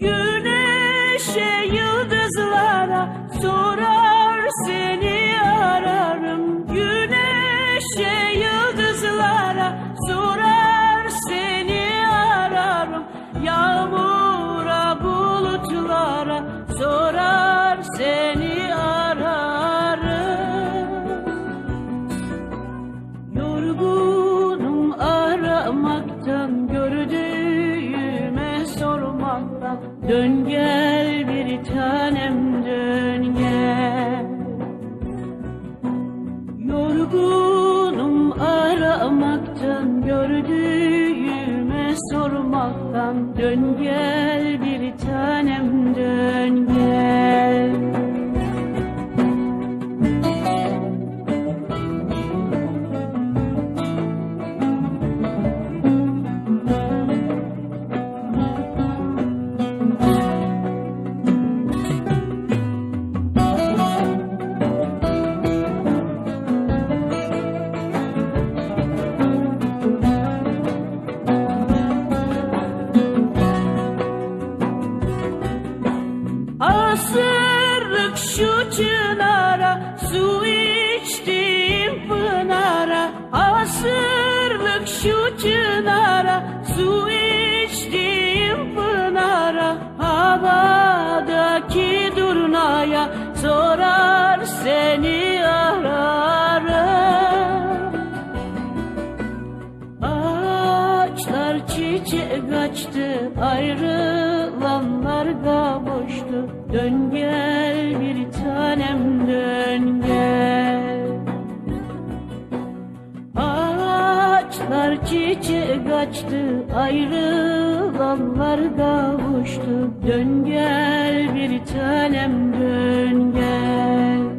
Güneşe yıldızlara sorar seni ararım Güneşe yıldızlara sorar seni ararım Yağmura bulutlara sorar. Seni ararım. Yorgunum aramaktan gördüğüme sormaktan. Dön gel bir tanem dön sormaktan Dön gel bir tanem dön gel şu çınara Su içtim pınara. Asırlık şu çınara Su içtim pınara. Havadaki durnaya Sorar seni ararım. Ağaçlar çiçek açtı, ayrılanlar kavuştu. Dön gel Ağaçlar çiçek açtı, ayrılanlar kavuştu. Dön gel bir tanem dön gel.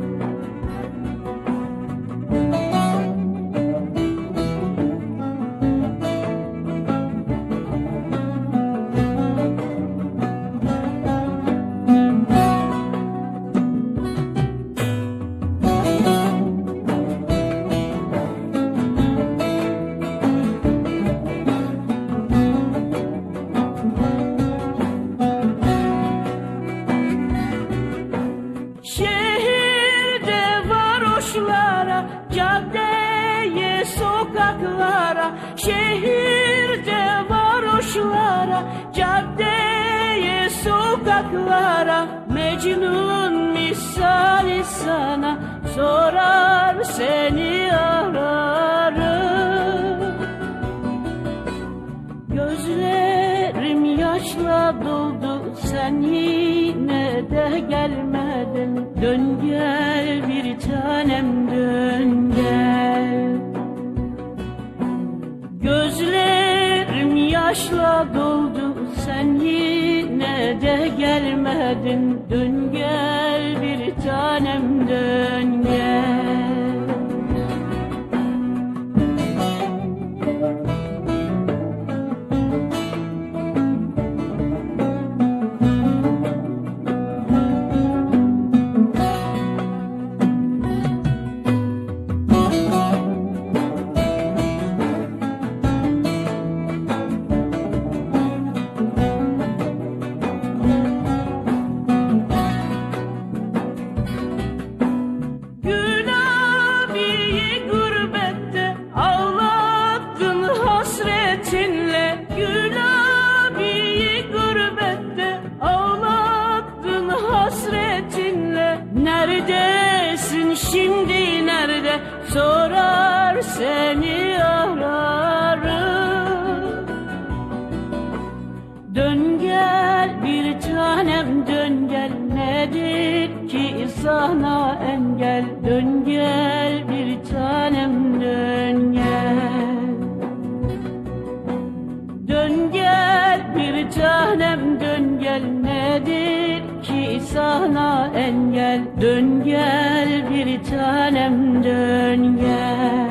Varoşlara, caddeye, sokaklara Şehirde varoşlara, caddeye, sokaklara Mecnun misali sana sorar seni ararım. Gözlerim yaşla doldu sen yine de gelmedin. Dön gel bir tanem yine de gelmedin Dön gel bir tanem dön Neredesin şimdi nerede? Sorar seni ararım. Dön gel bir tanem dön gel. Nedir ki sana engel? Dön gel bir tanem sana engel. Dön gel bir tanem dön gel.